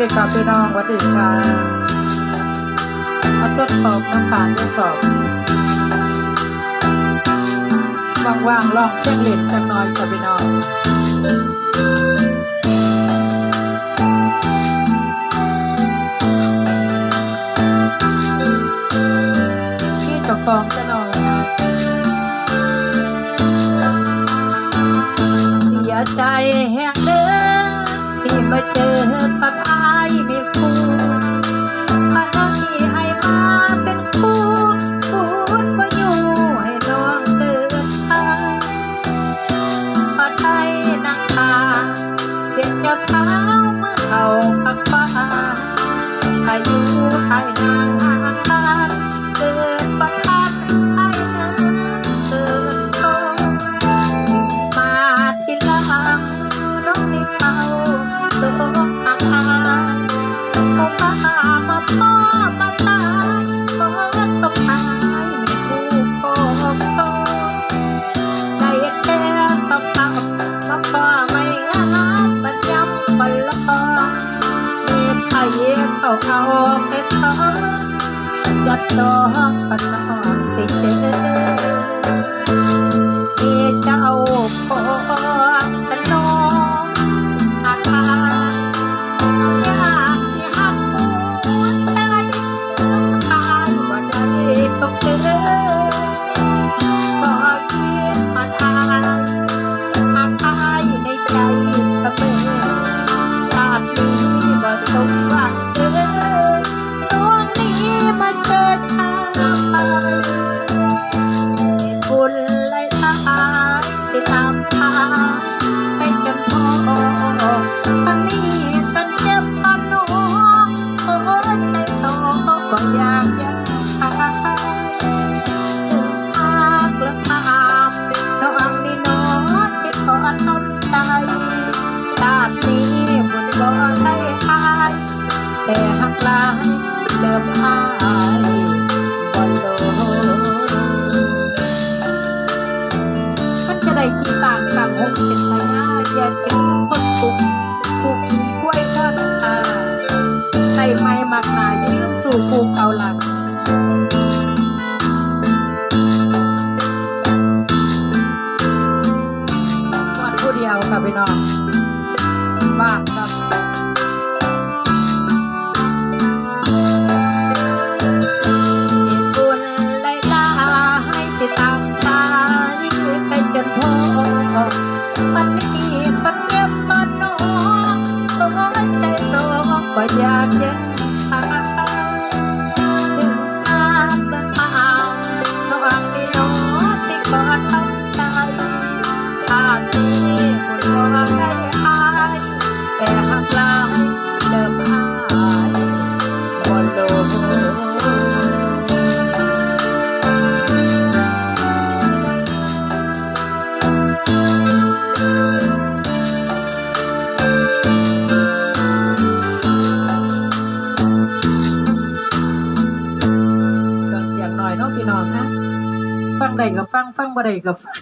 ดีครับพี่น้องสวัสดีค่ะมาทดสอบน้ำผ่านทดสอบว่างๆลองเช็คเล่นจักหน่อยค่ะพี่น้องที่จ้าของจะนอนเสียใจแห้งเด้อที่มาเจอปัดอา อยุให้นางห่างกันเกิดปัาเอาไปทอจัดดอกปันนองติดเจมีเจ้าพอตะนองอาคาอยากให้หักหัวใจน้ำตาว่าได้ต้องเจอก็คิดมาทางหากอายในใจเสมอชาติบ่สมหวัง ใจชาตินี้บุญบ่ได้หาย แต่หักลายเดิมหายบ่โลมันจะได้ที่ต่างต่างหกเป็นชายาอย่าเป็นคนปุกปลุกกล้วยก้อนตาใส่ไม้มากมายืมสู่ปลูเอาหลัง น้องบ้าครับบุญไล่ลาให้ติดตามชายไปจนพอมันนี้คนเงียบมันนองโอ้ใจรอก็อยากยัง เน่อยเนาะพี่น้องคะฟังได้ก็ฟัง ฟังบ่ได้ก็ฟัง